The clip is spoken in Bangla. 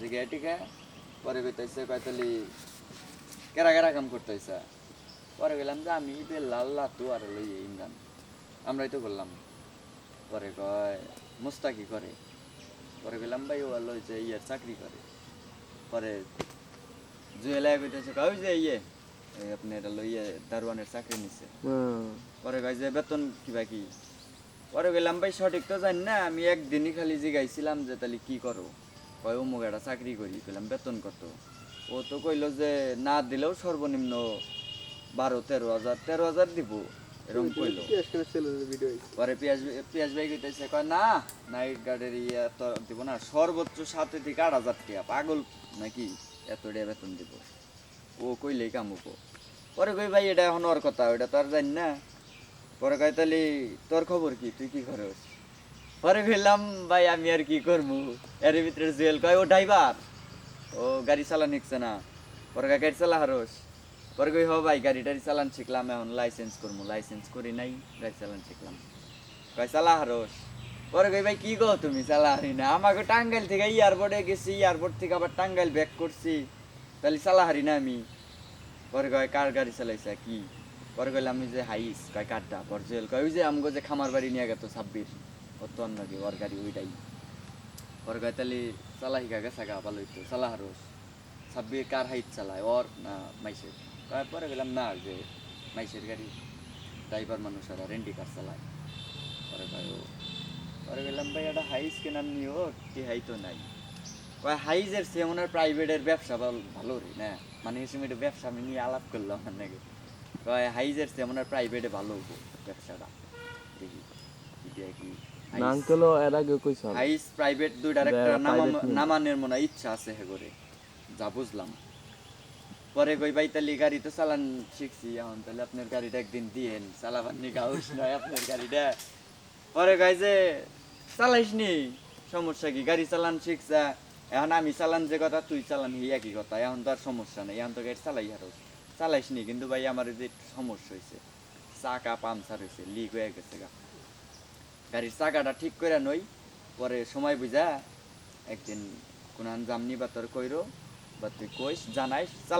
টিকা পরে কইতাইছে কয়তালি কেরা কেরা কাম করতেছে পরে গেলাম যে আমি বেল্লাল লাতু আর লই ইমরান আমরাই তো করলাম। পরে কয় মুস্তাকি করে? পরে গেলাম ভাই ও লই যে ইয়ের চাকরি করে। পরে জুয়েলা কইতেছে কই যে ইয়ে এই আপনি এটা লইয়ে দারোয়ানের চাকরি নিছে। পরে কয় যে বেতন কি পরে গেলাম ভাই সঠিক তো জানি না আমি একদিনই খালি জিগাইছিলাম যে তাহলে কি করো কয় অমুক একটা চাকরি করি কইলাম বেতন কত? ও তো কইলো যে না দিলেও সর্বনিম্ন বারো তেরো হাজার তেরো হাজার দিব এরকম কইলো। পরে পিয়াজ পিয়াজ ভাই কইতেছে কয় না নাইট গার্ডের ইয়ে তো দিব না সর্বোচ্চ সাত থেকে আট হাজার টাকা পাগল নাকি? এত টাকা বেতন দিব। ও কইলেই কামুক পরে কই ভাই এটা এখন ওর কথা ওটা তো আর জানি না। পরে কয় তাহলে তোর খবর কি? তুই কি করস? পরে কইলাম, ভাই, আমি আর কি করব? এর ভিতরে জুয়েল কয়, ও ড্রাইভার, ও গাড়ি চালান শিখছে না। পরে গাড়ি চালা হারস। পরে কই, হ ভাই, গাড়ি টাড়ি চালান শিখলাম, এখন লাইসেন্স করব। লাইসেন্স করি নাই, গাড়ি চালান শিখলাম। কয়, চালা হারস। পরে কই, ভাই, কি গো তুমি, চালা হারি না। আমাকে টাঙ্গাইল থেকে এয়ারপোর্টে গেছি, এয়ারপোর্ট থেকে আবার টাঙ্গাইল ব্যাক করছি। তাহলে চালা হারি না আমি। পরে কয়, কার গাড়ি চালাইছা, কি? পরে কইলাম আমি যে হাইস। কয়, কারটা? পর জুয়েল কয়, ওই যে আমগো যে খামার বাড়ি নিয়ে গেত ছাব্বিশ। অত অন্য কি ওর গাড়ি ওইটাই। পরে কয় তাহলে চালা হিকা গেছা গা ভালো হইতো চালা হারস। ছাব্বিশ কার হাইট চালায়, ওর না মাইসের। কয় পরে গেলাম না, যে মাইসের গাড়ি। ড্রাইভার মানুষ আর রেন্টি কার চালায়। পরে কয় ও, পরে গেলাম ভাই, একটা হাইস কেনার নিও, কি হাই তো নাই। কয় হাইজের সে ওনার প্রাইভেটের ব্যবসা ভালো রে, না? মানে সময় এটা ব্যবসা আমি নিয়ে আলাপ করলাম নাকি কয় হাইজের সে ওনার প্রাইভেটে ভালো ব্যবসাটা। দেখি কি। এর আগে হাইস প্রাইভেট দুইটার দে- একটা নামা private নিয়ে। নামানের মনে ইচ্ছা আছে হে করে। যা বুঝলাম। পরে কই ভাই তাহলে গাড়ি তো চালান শিখছি। এখন তাহলে আপনার গাড়িটা একদিন দিয়েন। চালাবার নি গাউস নয় আপনার গাড়িটা? পরে কয় যে চালাইস নি। সমস্যা কি? গাড়ি চালান শিখছা। এখন আমি চালান যে কথা তুই চালান হি একই কথা। এখন তো আর সমস্যা নেই। এখন তো গাড়ি চালাই আর চালাইস নি কিন্তু ভাই আমার যে সমস্যা হয়েছে চাকা পাংচার হয়েছে লিক হয়ে গেছে গা। গাড়ির চাকাটা ঠিক করে নই, পরে সময় বুঝা একদিন কোন জামনি বা তোর কইরো, বা তুই কইস, জানাইস